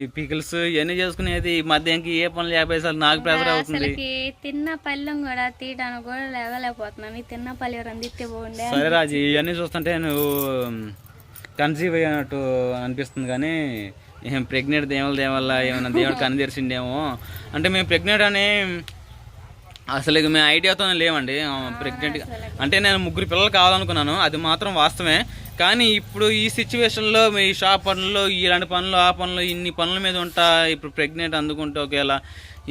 ఈ పికిల్స్ ఇవన్నీ చేసుకునేది ఈ మధ్యానికి ఏ పనులు యాభై సార్లు నాకు ప్రెజర్ అవుతుంది. అసలుకి తిన్న పళ్ళెం కూడా తీయడానికి కూడా లేవలేకపోతున్నాను. ఈ తిన్న పళ్ళు ఎవరైనా సరే రాజు ఇవన్నీ చూస్తుంటే నువ్వు కన్సీవ్ అయినట్టు అనిపిస్తుంది కానీ ఏం ప్రెగ్నెంట్ దేవుళ్ళ దేవల్ల ఏమైనా దేవుడు కన్ను తెరిచిండేమో అంటే మేము ప్రెగ్నెంట్ అని అసలు ఇక మేము ఐడియాతో లేమండి ప్రెగ్నెంట్ అంటే నేను ముగ్గురు పిల్లలు కావాలనుకున్నాను. అది మాత్రం వాస్తవమే. కానీ ఇప్పుడు ఈ సిచ్యువేషన్లో మీ షాప్ పనులు ఇలాంటి పనులు ఆ పనులు ఇన్ని పనుల మీద ఉంటా ఇప్పుడు ప్రెగ్నెంట్ అందుకుంటే ఒకవేళ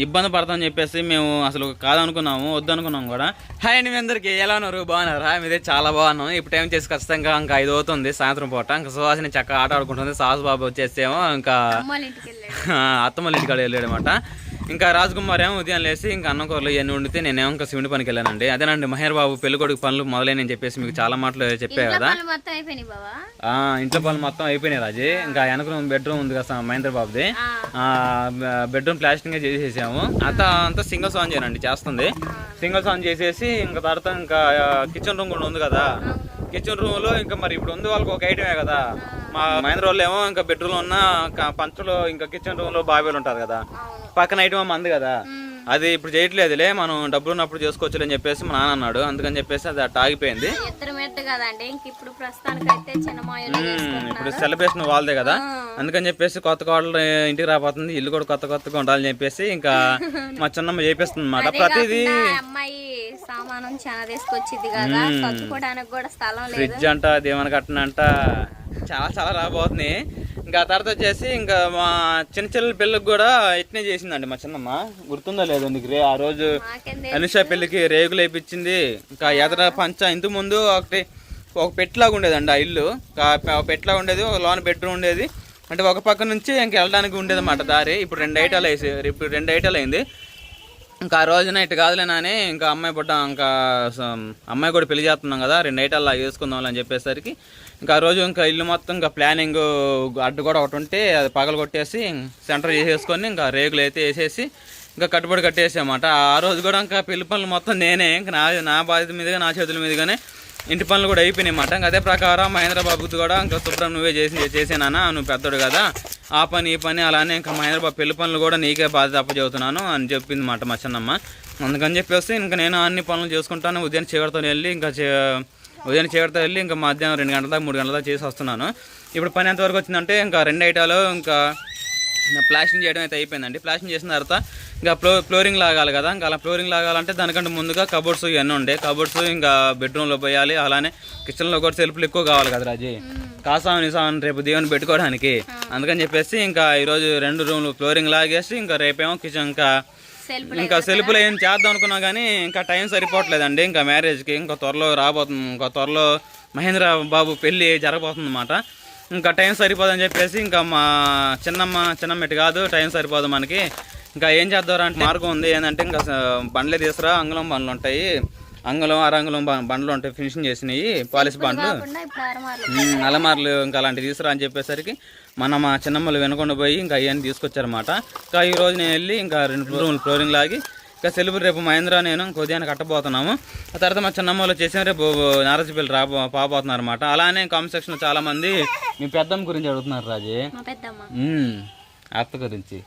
ఇబ్బంది పడతామని చెప్పేసి మేము అసలు కాదనుకున్నాము వద్దనుకున్నాం కూడా. హాయ్ అండి మీ అందరికి. ఎలా ఉన్నారు? బాగున్నారా? మీదే చాలా బాగున్నాం. ఇప్పుడు టైం చేసి ఖచ్చితంగా ఇంకా ఐదు అవుతుంది సాయంత్రం పూట. ఇంకా సుహాసిని చక్కగా ఆట ఆడుకుంటుంది. సాహస్ బాబు వచ్చేసేమో ఇంకా అమ్మాళ్ళ ఇంటికి వెళ్ళాడు. అనమాట ఇంకా రాజకుమార్ ఏమో ఉదయం లేసి ఇంకా అన్నం కూరలు ఇవన్నీ వండితే నేనేమో ఇంకా శివుని పనికి వెళ్ళానండి. అదేనండి మహేర్ బాబు పెళ్ళి కొడుకు పనులు మొదలైనని చెప్పేసి మీకు చాలా మాటలు చెప్పే ఇంట్లో కదా. ఇంట్లో పనులు మొత్తం అయిపోయినాయి రాజీ. ఇంకా వెనక రూమ్ బెడ్రూమ్ ఉంది కదా మహేంద్ర బాబుది. బెడ్రూమ్ ప్లాస్టింగ్ చేసేసాము. అంతా అంతా సింగిల్ సాన్ చేయనండి చేస్తుంది. సింగిల్ సాన్ చేసేసి ఇంకా తర్వాత ఇంకా కిచెన్ రూమ్ కూడా ఉంది కదా. కిచెన్ రూమ్లో ఇంకా మరి ఇప్పుడు ఉంది వాళ్ళకి ఒక ఐటమే కదా. మా మహేంద్ర వాళ్ళు ఏమో ఇంకా బెడ్రూమ్లో ఉన్న పంచలో ఇంకా కిచెన్ రూమ్లో బాబేలు ఉంటుంది కదా. పక్కన ఐటమ్ మంది కదా. అది ఇప్పుడు చేయట్లేదులే మనం డబ్బులు ఉన్నప్పుడు చేసుకోవచ్చులే అని చెప్పేసి మా నాన్న అన్నాడు. అందుకని చెప్పేసి అది అట్ట ఆగిపోయింది. ఇప్పుడు సెలబ్రేషన్ వాళ్ళదే కదా. అందుకని చెప్పేసి కొత్త కోడలు ఇంటికి రాబోతుంది. ఇల్లు కూడా కొత్త కొత్తగా ఉండాలని చెప్పేసి ఇంకా మా చిన్నమ్మ చేపిస్తుంది అనమాట ప్రతిదీ అమ్మాయి సామానం చాలా తీసుకొచ్చింది కదా. సర్దుకోవడానికి కూడా స్థలం లేదు. ఫ్రిడ్జ్ అంట దేవన కట్టన అంట చాలా చాలా రాబోతుంది ఇంకా ఆ తర్వాత వచ్చేసి ఇంకా మా చిన్న చిన్న పిల్లకి కూడా ఇట్నే చేసిందండి మా చిన్నమ్మ. గుర్తుందో లేదో నీకు రే ఆ రోజు అనుష పెళ్ళికి రేగులు వేయించింది ఇంకా ఎదర పంచ ఇంత ముందు ఒకటి ఒక పెట్టలాగా ఉండేదండి ఆ ఇల్లు. పెట్టలాగా ఉండేది ఒక లోన బెడ్రూమ్ ఉండేది. అంటే ఒక పక్క నుంచి ఇంక వెళ్ళడానికి ఉండేది అన్నమాట దారి. ఇప్పుడు రెండు ఐటాలు వేసి ఇప్పుడు రెండు ఐటాలు అయింది. ఇంకా ఆ రోజున ఇటు కాదులేనని ఇంకా అమ్మాయి పుట్ట ఇంకా అమ్మాయి కూడా పెళ్ళి చేస్తున్నాం కదా రెండు ఐటాలు వేసుకుందాం అని చెప్పేసరికి ఇంకా ఆ రోజు ఇంకా ఇల్లు మొత్తం ఇంకా ప్లానింగ్ అడ్డు కూడా ఒకటి ఉంటే అది పగలు కొట్టేసి సెంటర్ చేసేసుకొని ఇంకా రేకులు అయితే వేసేసి ఇంకా కట్టుబడి కట్టేసామాట ఆ రోజు కూడా ఇంకా పెళ్ళి పనులు మొత్తం నేనే ఇంకా నా నా బాధ్యత మీదుగా నా చేతుల మీదుగానే ఇంటి పనులు కూడా అయిపోయినాయి అన్నమాట. ఇంకా అదే ప్రకారం మహేంద్రబాబు కూడా ఇంకా శుభ్రం నువ్వే చేసి చేసేనానా నువ్వు పెద్దోడు కదా. ఆ పని ఈ పని అలానే ఇంకా మహేంద్ర బాబు పెళ్ళి పనులు కూడా నీకే బాధ్యత అప్పచెబుతున్నాను అని చెప్పింది మాట మా చిన్నమ్మ. అందుకని చెప్పేసి ఇంకా నేను అన్ని పనులు చేసుకుంటాను ఉదయం చీకటితో వెళ్ళి ఇంకా చే- ఉదయం చీకటితో వెళ్ళి ఇంకా మధ్యాహ్నం రెండు గంటల దాకా మూడు గంటల దాకా చేసి వస్తున్నాను. ఇప్పుడు పని ఎంతవరకు వచ్చిందంటే ఇంకా రెండు ఐటాలు ఇంకా ప్లాస్టింగ్ చేయడం అయితే అయిపోయిందండి. ప్లాస్టింగ్ చేసిన తర్వాత ఇంకా ఫ్లో ఫ్లోరింగ్ లాగాలి కదా. ఇంకా అలా ఫ్లోరింగ్ లాగాలంటే దానికంటే ముందుగా కబోర్డ్స్ ఇవన్నీ ఉండే. కబోర్డ్స్ ఇంకా బెడ్రూమ్లో పోయాలి. అలానే కిచెన్లో కూడా సెల్ఫ్లు ఎక్కువ కావాలి కదా రాజీ. కాసాం నిసాం రేపు దేవుని పెట్టుకోవడానికి. అందుకని చెప్పేసి ఇంకా ఈరోజు రెండు రూమ్లు ఫ్లోరింగ్ లాగేసి ఇంకా రేపేమో కిచెన్ ఇంకా ఇంకా సెల్ఫ్లో ఏం చేద్దాం అనుకున్నా కానీ ఇంకా టైం సరిపోవట్లేదండి. ఇంకా మ్యారేజ్కి ఇంకా త్వరలో రాబోతుంది. ఇంకా త్వరలో మహేంద్ర బాబు పెళ్ళి జరగబోతుంది అనమాట ఇంకా టైం సరిపోదని చెప్పేసి ఇంకా మా చిన్నమ్మ చిన్నమ్మ ఇటు కాదు టైం సరిపోదు మనకి. ఇంకా ఏం చేద్దాం అంటే మార్గం ఉంది. ఏంటంటే ఇంకా బండ్లే తీసుకురా అంగుళం బండ్లు ఉంటాయి. అంగుళం అరంగుళం బండ్లు ఉంటాయి ఫినిషింగ్ చేసినాయి పాలిష్ బండ్లు. అలమార్లు ఇంకా అలాంటివి తీసుకురా అని చెప్పేసరికి మన మా చిన్నమ్మలు వెనుకొండ పోయి ఇంకా అవన్నీ తీసుకొచ్చారన్నమాట. ఇంకా ఈ రోజు నేను వెళ్ళి ఇంకా రెండు రూములు ఫ్లోరింగ్ లాగి ఇంకా సెలవు రేపు మహేంద్ర నేను ఉదయాన్ని కట్టబోతున్నాము. ఆ తర్వాత మా చిన్నమ్మలు వచ్చేసి రేపు నారజపల్లి రాబో పాబోతున్నారు అనమాట అలానే కామెంట్ సెక్షన్లో చాలా మంది మీ పెద్దమ్మ గురించి అడుగుతున్నారు రాజీ. అత్త గురించి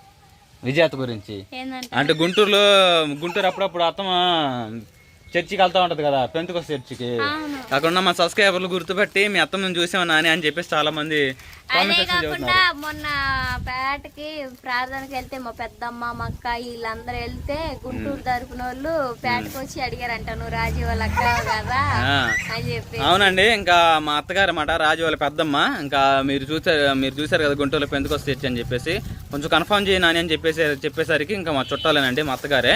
విజయత్త గురించి. అంటే గుంటూరులో గుంటూరు అప్పుడప్పుడు అత్తమ్మ చర్చికి వెళ్తా ఉంటది కదా పెంతుకొస్ చర్చికి. అవును. అక్కడ ఉన్న మా సబ్స్క్రైబర్లు గుర్తుపెట్టి మీ అత్తమ్మని చూసాం నాని అని చెప్పేసి చాలా మంది అదే కాకుండా మొన్న పేటకి ప్రార్థనకి వెళ్తే మా పెద్దమ్మ మా అక్క వీళ్ళందరూ వెళ్తే గుంటూరు తరపున వాళ్ళు పేటకి వచ్చి అడిగారంట నువ్వు రాజీ వాళ్ళ అక్క కదా. అని చెప్పి అవునండి ఇంకా మా అత్తగారు అన్నమాట రాజు వాళ్ళ పెద్దమ్మ ఇంకా మీరు చూసారు మీరు చూసారు కదా గుంటూరులో పెందుకొస్ చర్చి అని చెప్పేసి. కొంచెం కన్ఫర్మ్ చేయి నాని అని చెప్పేసి చెప్పేసరికి ఇంకా మా చుట్టాలేనండి మా అత్తగారే.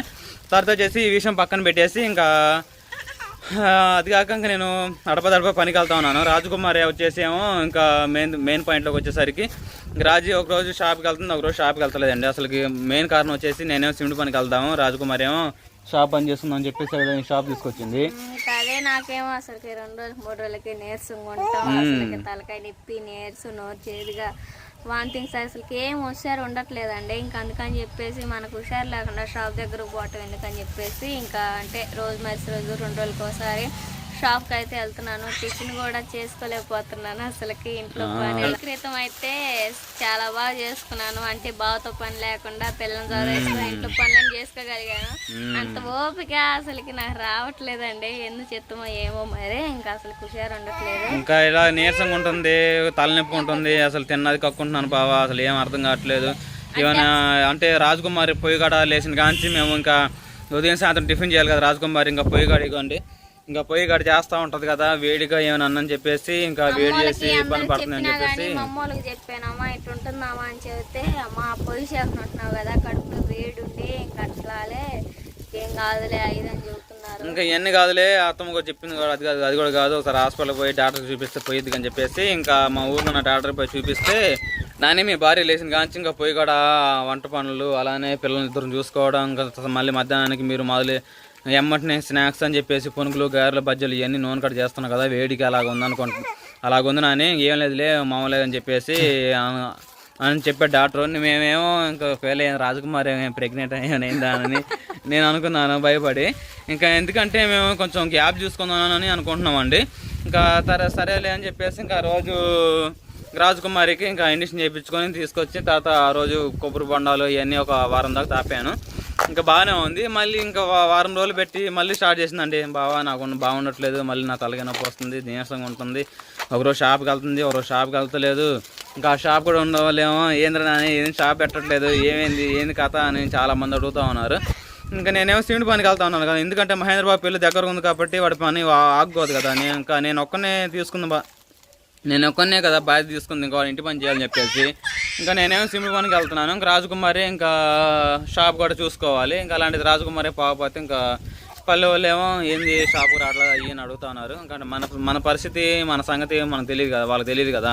తర్వాత వచ్చేసి ఈ విషయం పక్కన పెట్టేసి ఇంకా అది కాక ఇంకా నేను అడప దడప పనికి వెళ్తా ఉన్నాను. రాజకుమారి వచ్చేసి ఏమో ఇంకా మెయిన్ మెయిన్ పాయింట్లోకి వచ్చేసరికి రాజు ఒక రోజు షాప్కి వెళ్తుంది ఒక రోజు షాప్కి వెళ్తలేదండి. అసలుకి మెయిన్ కారణం వచ్చేసి నేనేమో సిమెంట్ పనికి వెళ్తాము రాజకుమారి ఏమో షాప్ పని చేస్తుందని చెప్పేసి షాప్ తీసుకొచ్చింది. అదే నాకేమో అసలుకి రెండు రోజులు మూడు రోజులకి అసలుకి తలకాయ నొప్పి నీరసం నోరు చేదుగా వాంతింగ్స్ అసలుకి ఏం హుషారు ఉండట్లేదండి. ఇంకా అందుకని చెప్పేసి మనకు హుషారు లేకుండా షాప్ దగ్గరకు పోవటం ఎందుకని చెప్పేసి ఇంకా అంటే రోజు మరిసి రోజు రెండు రోజులకోసారి ఒకసారి షాప్కి అయితే వెళ్తున్నాను. టిఫిన్ కూడా చేసుకోలేకపోతున్నాను అసలుకి ఇంట్లో పని. క్రితం అయితే చాలా బాగా చేసుకున్నాను. అంటే బావతో పని లేకుండా పిల్లలు చదివేసుకుని ఇంట్లో పనులను చేసుకోగలిగాను. అంత ఓపిక అసలుకి నాకు రావట్లేదండి. ఎందుకు చెత్తమో ఏమో మరి ఇంకా అసలు హుషారు ఉండట్లేదు. ఇంకా ఇలా నీరసంగా ఉంటుంది తలనొప్పి ఉంటుంది. అసలు తిన్నది కక్కుంటున్నాను బావా అసలు ఏం అర్థం కావట్లేదు. ఏమైనా అంటే రాజకుమారి పొయ్యి కాడ లేచిన కాంచి మేము ఇంకా ఉదయం సాయంత్రం టిఫిన్ చేయాలి కదా రాజకుమారి ఇంకా పొయ్యి కాడ ఇంకా పొయ్యి కాడ చేస్తూ ఉంటుంది కదా వేడిగా ఏమైనా అన్నని చెప్పేసి ఇంకా వేడి చేసి ఇబ్బంది పడుతుందని చెప్పినా చెప్పేసి. అమ్మోళ్ళకి చెప్పాను అమ్మ ఇట్లా ఉంటుందమ్మా అని చెబితే అమ్మ పొయ్యి చేస్తున్నట్టున్నావు కదా కడుపులో వేడి ఉండి ఇంకా అట్లాలే ఏం కాదులే ఇది అని చెబుతున్నారు. ఇంకా ఇవన్నీ కాదులే అత్తమ్మ కూడా చెప్పింది కూడా అది కాదు అది కూడా కాదు ఒకసారి హాస్పిటల్ పోయి డాక్టర్ చూపిస్తే పోయిద్ది అని చెప్పేసి ఇంకా మా ఊర్లో ఉన్న డాక్టర్ పోయి చూపిస్తే నానే మీ భార్య లేచిన కాంచి ఇంకా పోయి కూడా వంట పనులు అలానే పిల్లల్ని ఇద్దరు చూసుకోవడం ఇంకా మళ్ళీ మధ్యాహ్నానికి మీరు మొదలు ఎమ్మటినే స్నాక్స్ అని చెప్పేసి పునుగులు గారెలు బజ్జలు ఇవన్నీ నూనె కట్ చేస్తున్నాను కదా వేడికి అలాగ ఉందనుకుంటున్నాను అలాగ ఉంది నాని ఏం లేదులే మామూలుగా అని చెప్పేసి అని చెప్పే డాక్టర్ మేమేమో ఇంకా ఒకవేళ ఏం రాజకుమారి ప్రెగ్నెంట్ అయిందా అని నేను అనుకున్నాను భయపడి. ఇంకా ఎందుకంటే మేము కొంచెం గ్యాప్ చూసుకుందామని అనుకుంటున్నామండి ఇంకా సరే సరేలే అని చెప్పేసి ఇంకా రోజు రాజకుమారికి ఇంకా ఇండిషన్ చేయించుకొని తీసుకొచ్చి తర్వాత ఆ రోజు కొబ్బరి బొండాలు ఇవన్నీ ఒక వారం దాకా తాపాను. ఇంకా బాగానే ఉంది. మళ్ళీ ఇంకా వారం రోజులు పెట్టి మళ్ళీ స్టార్ట్ చేసిందండి. బావా నాకు బాగుండట్లేదు మళ్ళీ నా తలకి నొప్పి వస్తుంది నీరసంగా ఉంటుంది. ఒకరోజు షాప్కి వెళ్తుంది ఒకరోజు షాప్కి వెళ్తలేదు. ఇంకా ఆ షాప్ కూడా ఉండవాళ్ళేమో ఏంద్రా నాని ఏం షాప్ పెట్టట్లేదు? ఏమైంది? ఏంది కథ? అని చాలా మంది అడుగుతూ ఉన్నారు. ఇంకా నేనేమో సిమెంట్ పనికి వెళ్తా ఉన్నాను కదా. ఎందుకంటే మహేంద్రబాబు పెళ్ళి దగ్గర ఉంది కాబట్టి వాడి పని ఆ- కదా. నేను ఇంకా నేను ఒక్కనే తీసుకుందా బా నేను ఒక్కనే కదా బాధ్యత తీసుకుంది ఇంకా వాళ్ళ ఇంటి పని చేయాలని చెప్పేసి. ఇంకా నేనేమో సిమ్ పనికి వెళ్తున్నాను. ఇంకా రాజకుమారి ఇంకా షాప్ కూడా చూసుకోవాలి. ఇంకా అలాంటిది రాజకుమారి పోకపోతే ఇంకా పల్లె వాళ్ళు ఏమో ఏంది షాపు రావట్లేదు అయ్యి అని అడుగుతా ఉన్నారు ఇంకా మన మన పరిస్థితి మన సంగతి మనకు తెలియదు కదా వాళ్ళకి తెలియదు కదా.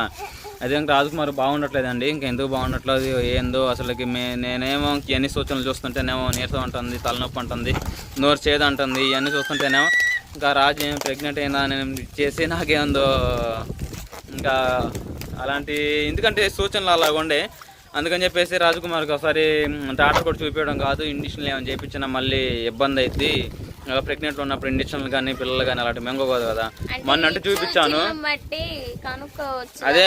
అదే ఇంకా రాజకుమారి బాగుండట్లేదండి. ఇంకా ఎందుకు బాగుండట్లేదు ఏందో అసలుకి మే నేనేమో ఎన్ని సూచనలు చూస్తుంటేనేమో నీరసం ఉంటుంది తలనొప్పి ఉంటుంది నోరు చేదు అంటుంది ఇవన్నీ చూస్తుంటేనేమో ఇంకా రాజు ఏం ప్రెగ్నెంట్ అయిందా అని చేసి నాకేందో ఇంకా అలాంటి ఎందుకంటే సూచనలు అలాగ ఉండే. అందుకని చెప్పేసి రాజకుమార్కి ఒకసారి డాక్టర్ కూడా చూపించడం కాదు ఇండిషన్లు ఏమైనా చేయించినా మళ్ళీ ఇబ్బంది ప్రెగ్నెంట్ ఉన్నప్పుడు ఇండిషన్లు కానీ పిల్లలు కానీ అలాంటి మెంగోదు కదా. మొన్న అంటే చూపించాను. బట్టి కనుక్కోవచ్చు అదే.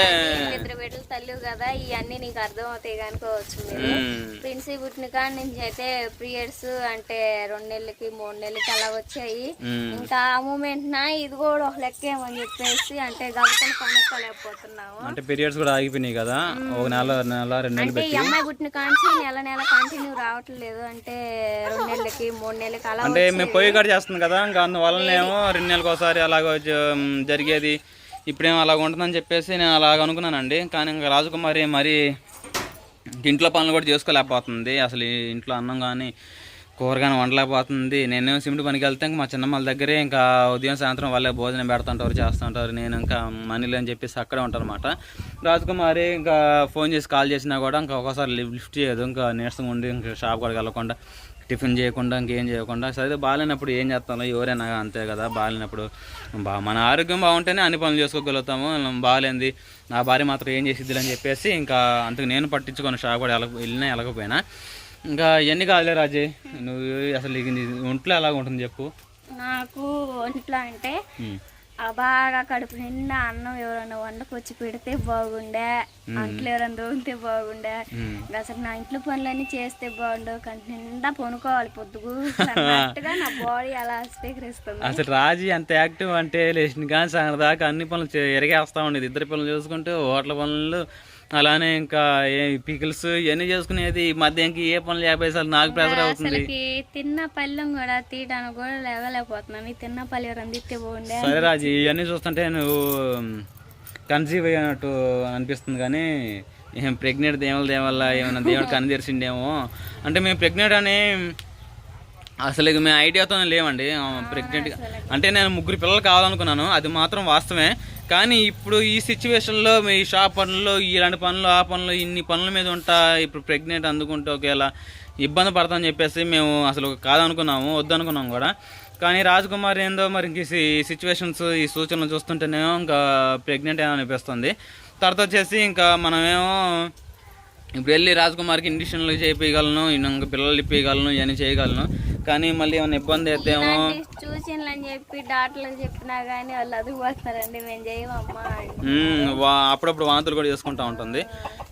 ఇద్దరు బిడ్డలు తల్లి కదా ఇవన్నీ నీకు అర్థం అవుతాయి కనుక్కోవచ్చు మీరు. మ్మ్. ప్రిన్సీ పుట్టిన కాడి నుంచి అయితే పీరియడ్స్ అంటే రెండు నెలలకి మూడు నెలలకి అలా వచ్చాయి. మ్మ్. ఇంకా ఆ మూమెంట్ నా ఇది కూడా ఒక లెక్క ఏమని చెప్పేసి అంటే గబుకొని కనుక్కోలేకపోతున్నాము. అంటే పీరియడ్స్ కూడా ఆగిపోయినాయి కదా. ఒక నెల నెల రెండు నెలలు అంటే ఈ అమ్మాయి పుట్టిన కాంచి నెల నెల కంటిన్యూ రావట్లేదు. అంటే రెండు నెలలకి మూడు నెలలకి అలా అంటే మేము చేస్తుంది కదా ఇంకా అందువల్లనేమో రెండు నెలలకు ఒకసారి అలాగ జరిగేది. ఇప్పుడేమో అలాగ ఉంటుందని చెప్పేసి నేను అలాగ అనుకున్నానండి. కానీ ఇంకా రాజకుమారి మరి ఇంట్లో పనులు కూడా చేసుకోలేకపోతుంది. అసలు ఇంట్లో అన్నం కానీ కూర కానీ వండలేకపోతుంది. నేను సిమెంట్ పనికి వెళ్తే ఇంకా మా చిన్నమ్మల దగ్గరే ఇంకా ఉదయం సాయంత్రం వాళ్ళే భోజనం పెడుతుంటారు చేస్తుంటారు. నేను ఇంకా మనీలు అని చెప్పేసి అక్కడే ఉంటాను అనమాట రాజకుమారి ఇంకా ఫోన్ చేసి కాల్ చేసినా కూడా ఇంకా ఒకసారి లిఫ్ట్ చేయదు. ఇంకా నీరసంగా ఉండి ఇంకా షాప్ కూడా వెళ్ళకుండా టిఫిన్ చేయకుండా ఇంకేం చేయకుండా. సరే బాగాలేనప్పుడు ఏం చేస్తాను ఎవరైనా అంతే కదా బాగాలేనప్పుడు బా మన ఆరోగ్యం బాగుంటేనే అన్ని పనులు చేసుకోగలుగుతాము. బాగాలేంది నా భార్య మాత్రం ఏం చేసిద్ది అని చెప్పేసి ఇంకా అంతకు నేను పట్టించుకొని. షాప్ కూడా వెళ్ళక వెళ్ళినా వెళ్ళకపోయినా ఇంకా ఎన్ని కాదులే రాజీ నువ్వు అసలు ఒంట్లో ఎలాగ ఉంటుంది చెప్పు. నాకు ఒంట్లో అంటే బాగా కడుపు నిండా అన్నం ఎవరైనా వండకొచ్చి పెడితే బాగుండే. అంట్లు ఎవరైనా దోగితే బాగుండే. అసలు నా ఇంట్లో పనులన్నీ చేస్తే బాగుండు కంటి నిండా పొనుకోవాలి పొద్దుగు. అన్నట్టుగా నా బాడీ అలా స్వీకరిస్తుంది. అసలు రాజీ అంత యాక్టివ్ అంటే లేచిన కానీ దాకా అన్ని పనులు ఎరగేస్తా ఉండేది. ఇద్దరు పనులు చూసుకుంటూ హోటల్ పనులు అలానే ఇంకా ఏ పికిల్స్ ఇవన్నీ చేసుకునేది ఈ మధ్య ఇంక ఏ పనులు యాభై సార్లు నాకు ప్రెజర్ అవుతుంది. తిన్న పళ్ళెం కూడా తీయడానికి కూడా లేవలేకపోతున్నాను. తిన్న పల్లె బాగుండే సరే రాజీ ఇవన్నీ చూస్తుంటే నువ్వు కన్సీవ్ అయినట్టు అనిపిస్తుంది కానీ ఏం ప్రెగ్నెంట్ దేవుళ్ళ దేవల్ల ఏమైనా దేవుడు కనితెరిసిండేమో అంటే మేము ప్రెగ్నెంట్ అని అసలు ఇక మేము ఐడియాతోనే లేవండి. ప్రెగ్నెంట్గా అంటే నేను ముగ్గురు పిల్లలు కావాలనుకున్నాను. అది మాత్రం వాస్తవమే. కానీ ఇప్పుడు ఈ సిచ్యువేషన్లో మీ షాప్ పనులు ఇలాంటి పనులు ఆ పనులు ఇన్ని పనుల మీద ఉంటా ఇప్పుడు ప్రెగ్నెంట్ అందుకుంటే ఒకేలా ఇబ్బంది పడతామని చెప్పేసి మేము అసలు కాదనుకున్నాము వద్దనుకున్నాం కూడా. కానీ రాజకుమార్ ఏందో మరి ఇంక ఈ సిచ్యువేషన్స్ ఈ సూచనలు చూస్తుంటేనేమో ఇంకా ప్రెగ్నెంట్ ఏమో అనిపిస్తుంది. తర్వాత వచ్చేసి ఇంకా మనమేమో ఇప్పుడు వెళ్ళి రాజకుమార్కి ఇండిషన్లు చేయించగలను ఇంకా పిల్లలు ఇప్పగలను ఇవన్నీ చేయగలను. కానీ మళ్ళీ ఏమైనా ఇబ్బంది అయితే ఏమో? చూసిండ్లు అని చెప్పి డాక్టర్లకు చెప్పినా గానీ వాళ్ళు అదిగిపోతున్నారండి మేము చేయమమ్మా అప్పుడప్పుడు వాంతులు కూడా చేసుకుంటూ ఉంటుంది.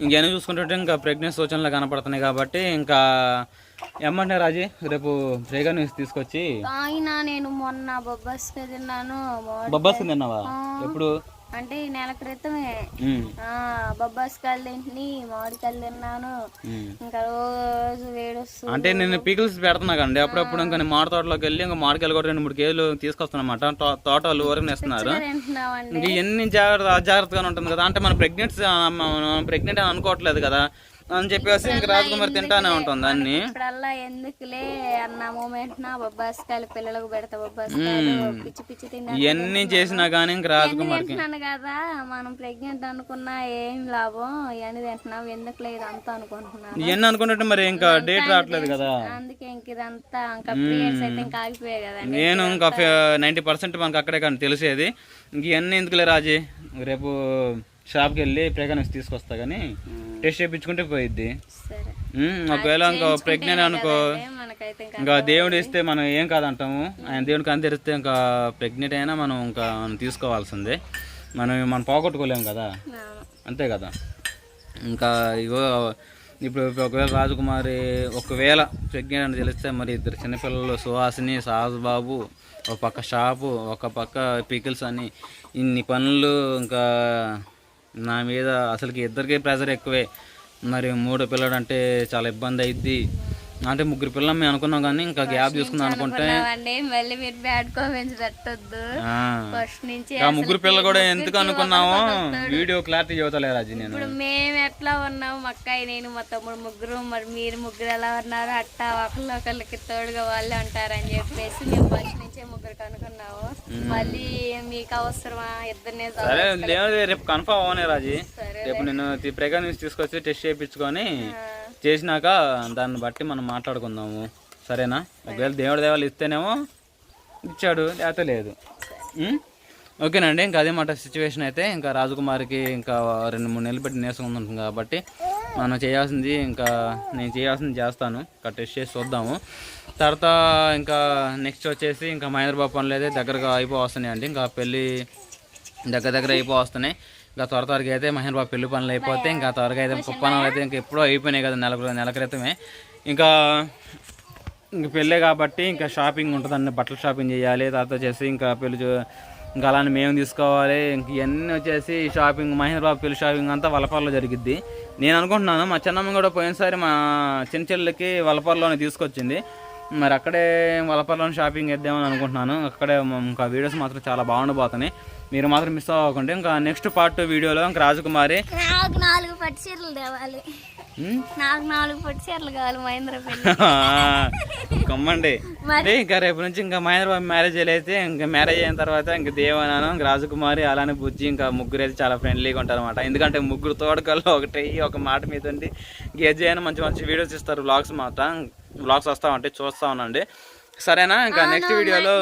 ఇంకేమైనా చూసుకుంటుంటే ఇంకా ప్రెగ్నెన్సీ సూచనలు కనపడుతున్నాయి కాబట్టి ఇంకా ఏమంటే రాజీ? రేపు ప్రేగా న్యూస్ తీసుకొచ్చి? ఆయన నేను మొన్న బొబ్బస్కి తిన్నాను బొబ్బాస్ తిన్నావా? ఎప్పుడు? అంటే నెల క్రితమే. బొబ్బాస్కాయలు తింటుని మామిడికాయలు తిన్నాను. ఇంకా రోజు వేడొస్తుంది. అంటే నేను పీకిల్స్ పెడుతున్నా కండి అప్పుడప్పుడు ఇంకా మామిడి తోటలోకి వెళ్ళి ఇంకా మామిడికాయలు కూడా రెండు మూడు కేజీలు తీసుకొస్తానమాట తోటలు తింటున్నామండి ఇంక ఎన్ని జాగ్రత్త అజాగ్రత్తగానే ఉంటుంది కదా. అంటే మనం ప్రెగ్నెంట్ ప్రెగ్నెంట్ అని అనుకోవట్లేదు కదా. అని చెప్పేసి ఇంక రాజకుమారి తింటానే ఉంటుంది అన్ని. ఇప్పుడల్లా ఎందుకులే? అన్న మూమెంట్ నా బొబ్బాస్కాయలు పిల్లలకు పెడతా బొబ్బాస్కాయలు పిచ్చి పిచ్చి ఇవన్నీ చేసినా కానీ ఇంక రాజకుమారికి. తింటున్నాను కదా మనం ప్రెగ్నెంట్ అనుకున్నా ఏం లాభం? ఇవన్నీ తింటున్నాం ఇదంతా అనుకుంటున్నాను? ఇవన్నీ అనుకున్నట్టు మరి ఇంకా డేట్ రావట్లేదు కదా. అందుకే ఇంక ఇదంతా ఇంకా పీరియడ్స్ అయితే ఇంకా ఆగిపోయాయి నేను ఇంకా నైంటీ పర్సెంట్ మనకు అక్కడే కానీ తెలిసేది. ఇంక ఇవన్నీ ఎందుకులే రాజీ? రేపు షాప్కి వెళ్ళి ప్రెగ్నెన్సీ తీసుకొస్తా కానీ టెస్ట్ చేయించుకుంటే పోయిద్ది. ఒకవేళ ఇంకా ప్రెగ్నెంట్ అనుకో ఇంకా దేవుడు ఇస్తే మనం ఏం కాదంటాము. ఆయన దేవుడికి అంతరిస్తే ఇంకా ప్రెగ్నెంట్ అయినా మనం ఇంకా తీసుకోవాల్సిందే. మనం మనం పోగొట్టుకోలేము కదా. అంతే కదా. ఇంకా ఇగో ఇప్పుడు ఒకవేళ రాజకుమారి ఒకవేళ ప్రెగ్నెంట్ అని తెలిస్తే మరి ఇద్దరు చిన్నపిల్లలు సుహాసిని సాహస్ బాబు ఒక పక్క షాపు ఒక పక్క పికిల్స్ అని ఇన్ని పనులు ఇంకా నా మీద అసలుకి ఇద్దరికి ప్రెజర్ ఎక్కువే. మరి మూడో పిల్లడంటే చాలా ఇబ్బంది అయిద్ది. అంటే ముగ్గురు పిల్లలు మేము అనుకున్నాం కానీ ఇంకా గ్యాప్ తీసుకుందాం అనుకుంటే మళ్ళీ మీరు బ్యాడ్ కామెంట్స్ పెట్టొద్దు. ఆ, ఫస్ట్ నుంచి ఆ ముగ్గురు పిల్లలు కూడా ఎందుకు అనుకున్నామో వీడియో క్లారిటీ చెబుతలే రాజు నేను. ఇప్పుడు మేము ఎట్లా ఉన్నాము మా అక్కయ్య నేను మా తమ్ముడు ముగ్గురు. మరి మీరు ముగ్గురు ఎలా ఉన్నారు? అట్టా ఒకళ్ళు ఒకళ్ళకి తోడుగా వాళ్ళే ఉంటారని చెప్పేసి మేము ఫస్ట్ నుంచే ముగ్గురికి అనుకున్నాము. మళ్ళీ మీకు అవసరమా? ఇద్దరినే సరే లేదు రేపు కన్ఫర్మ్ అవనే రాజీ. రేపు నేను ప్రెగ్నెన్సీ తీసుకొచ్చి టెస్ట్ చేయించుకొని చేసినాక దాన్ని బట్టి మనం మాట్లాడుకుందాము. సరేనా? ఒకవేళ దేవుడి దేవాలు ఇస్తేనేమో ఇచ్చాడు లేకపోతే లేదు. ఓకేనండి ఇంకా అదే మాట సిచ్యువేషన్ అయితే ఇంకా రాజకుమారికి ఇంకా రెండు మూడు నెలలు పెట్టి నీరసం ఉంటుంది కాబట్టి మనం చేయాల్సింది ఇంకా నేను చేయాల్సింది చేస్తాను. ఇంకా టెస్ట్ చేసి చూద్దాము. తర్వాత ఇంకా నెక్స్ట్ వచ్చేసి ఇంకా మహేంద్రబాబు పనులు అయితే దగ్గరగా అయిపోవస్తున్నాయి అండి ఇంకా పెళ్ళి దగ్గర దగ్గర అయిపో వస్తున్నాయి ఇంకా త్వర త్వరగా అయితే మహేంద్ర బాబు పెళ్ళి పనులు అయిపోతే ఇంకా త్వరగా అయితే పనులు అయితే ఇంకా ఎప్పుడో అయిపోయినాయి కదా నెల నెల క్రితమే. ఇంకా ఇంక పెళ్ళే కాబట్టి ఇంకా షాపింగ్ ఉంటుందండి బట్టల షాపింగ్ చేయాలి తర్వాత వచ్చేసి ఇంకా పెళ్ళి ఇంకా అలానే మేము తీసుకోవాలి. ఇంక ఇవన్నీ వచ్చేసి షాపింగ్ మహేంద్ర బాబు పెళ్ళి షాపింగ్ అంతా వలపర్లో జరిగిద్ది. నేను అనుకుంటున్నాను మా చిన్నమ్మ కూడా పోయినసారి మా చిన్న చెల్లెలకి వలపర్లోనే తీసుకొచ్చింది. మరి అక్కడే వలపర్లోనే షాపింగ్ చేద్దామని అనుకుంటున్నాను. అక్కడే ఇంకా వీడియోస్ మాత్రం చాలా బాగుండబోతున్నాయి. మీరు మాత్రం మిస్ అవ్వకండి. ఇంకా నెక్స్ట్ పార్ట్ వీడియోలో ఇంకా రాజకుమారి. నాకు నాలుగు పట్టు చీరలు తేవాలి? నాకు నాలుగు పట్టు చీరలు కావాలి మహేంద్ర కమ్మండి. అంటే ఇంకా రేపు నుంచి ఇంకా మహేంద్ర బాబు మ్యారేజ్ అయితే ఇంకా మ్యారేజ్ అయిన తర్వాత ఇంకా దేవనాను ఇంకా రాజకుమారి అలానే బుజ్జి ఇంకా ముగ్గురు అయితే చాలా ఫ్రెండ్లీగా ఉంటారు అనమాట ఎందుకంటే ముగ్గురు తోడకల్లో ఒకటి ఒక మాట మీద ఉండి గేజ్ అయినా మంచి మంచి వీడియోస్ ఇస్తారు వ్లాగ్స్ మాత్రం. వ్లాగ్స్ వస్తా ఉంటాయి చూస్తా ఉండండి సరేనా? ఇంకా నెక్స్ట్ వీడియోలో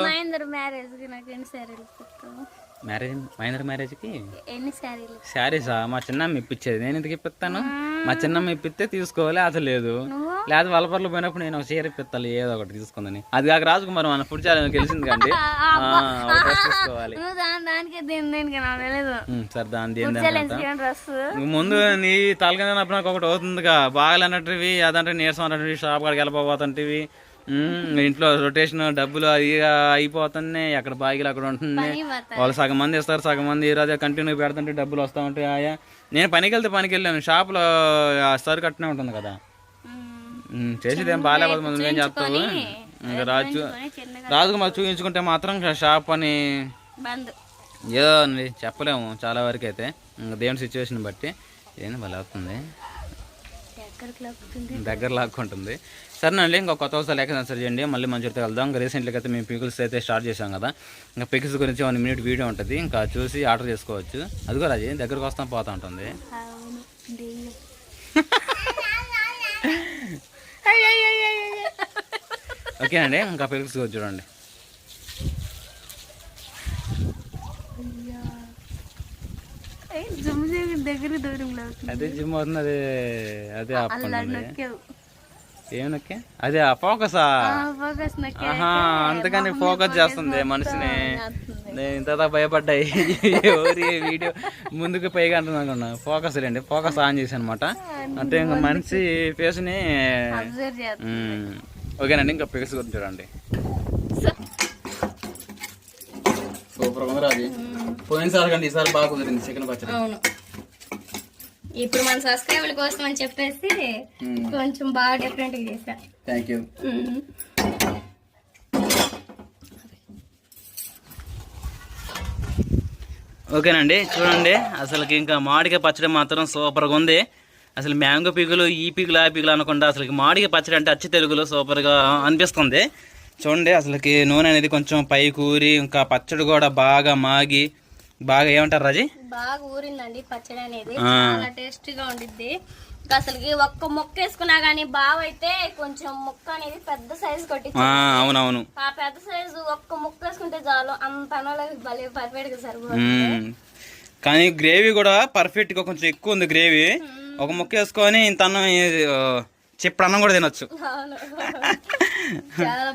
మ్యారేజ్కి మహేంద్ర మ్యారేజ్కి ఎన్ని శారీలు? శారీసా మా చిన్నమ్మ ఇప్పించేది. నేను ఎందుకు ఇప్పిస్తాను? మా చిన్నమ్మ ఇప్పిస్తే తీసుకోవాలి అది లేదు. లేదా వలపర్లు పోయినప్పుడు నేను ఒక చీర ఇప్పిస్తాను ఏదో ఒకటి తీసుకుందని. అది కాక రాజకుమార్ మన ఫుడ్ ఛానల్ తెలిసింది కండి తీసుకోవాలి. సరే దాని ముందు నీ తలకింద నొప్పి నాకు ఒకటి అవుతుందిగా. బాగాలన్నట్టువి అదంటే నీరసం అన్నట్టు షాప్ కాడికి వెళ్ళిపోతుంటివి ఇంట్లో రొటేషన్ డబ్బులు అది అయిపోతున్నాయి. అక్కడ బాగిలు అక్కడ ఉంటున్నాయి. పోతా వాళ్ళు సగం మంది ఇస్తారు సగం మంది ఈ రోజు కంటిన్యూ పెడుతుంటే డబ్బులు వస్తూ ఉంటాయి. ఆయా నేను పనికి వెళ్తే పనికి వెళ్ళాను. షాప్లో సరుకు కట్టనే ఉంటుంది కదా. చేసేది ఏం బాగాలేకపోతే మనం ఏం చేస్తావు? ఇంకా రాజు చిన్నగా రాజుకుమార్ చూపించుకుంటే మాత్రం షాప్ అని ఏదో అండి చెప్పలేము చాలా వరకు అయితే. ఇంకా దేవుని సిచ్యువేషన్ బట్టి. ఏంది భలే అవుతుంది దగ్గర లాక్కుంటుంది. సరేనండి ఇంకా కొత్త వస్తాలు లేక సరి చేయండి. మళ్ళీ మంచిగా వెళ్దాం ఇంకా రీసెంట్గా అయితే మేము పికిల్స్ అయితే స్టార్ట్ చేసాం కదా. ఇంకా పికిల్స్ గురించి వన్ మినిట్ వీడియో ఉంటుంది. ఇంకా చూసి ఆర్డర్ చేసుకోవచ్చు. అది కూడా అది దగ్గరకు వస్తాం పోతా ఉంటుంది. దెయ్యం. ఓకేనండి ఇంకా పికిల్స్ చూడండి ఏయ్, జుమ్ జుమ్ దగ్గర దూరంలో అదే జిమ్ అవుతుంది అదే అదే నొక్కావు ఏమనొక్కే అదే ఫోకసా నొక్కి. అందుకని ఫోకస్ చేస్తుంది మనిషిని. నేను ఇంత భయపడ్డాయి ఎవరి వీడియో ముందుకు పైగా అంటున్నా ఫోకస్ లేండి ఫోకస్ ఆన్ చేసి అనమాట అంటే ఇంకా మనిషి ఫేస్ని అబ్జర్వ్ చేస్తాను మ్మ్. ఓకేనండి ఇంకా ఫేస్ గురించి చూడండి. సూపర్ ఉంది రాజు. పోయినసారి కంటే ఈసారి బాగా కుదిరింది చికెన్ పచ్చడి. అవును. ఇప్పుడు మన సబ్స్క్రైబర్ల కోసం అని చెప్పేసి కొంచెం బాగా డిఫరెంట్గా చేశా. Thank you. ఓకేనండి చూడండి. అసలుకి ఇంకా మామిడికాయ పచ్చడి మాత్రం సూపర్గా ఉంది. అసలు మ్యాంగో పీకులు ఈ పీకులు ఆ పీకులు అనకుండా అసలు మామిడికాయ పచ్చడి అంటే అచ్చి తెలుగులో సూపర్గా అనిపిస్తుంది. చూడండి అసలుకి నూనె అనేది కొంచెం పై కూరి ఇంకా పచ్చడి కూడా బాగా మాగి బాగా ఏమంటారు రాజీ? బాగా ఊరిందండి పచ్చడి అనేది. చాలా టేస్టీగా ఉండిద్ది. అసలుకి ఒక్క మొక్క వేసుకున్నా గానీ బావ అయితే కొంచెం ముక్క అనేది పెద్ద సైజు కొట్టి అవునవును. ఆ పెద్ద సైజు ఒక్క ముక్క వేసుకుంటే చాలు. అంత అనోళ్ళకి భలే పర్ఫెక్ట్గా సరిపోతుంది. కానీ గ్రేవీ కూడా పర్ఫెక్ట్గా కొంచెం ఎక్కువ ఉంది గ్రేవీ ఒక ముక్క వేసుకొని ఇంత అన్నం ఏ- చెప్పు అన్నం కూడా తినొచ్చు. చాలా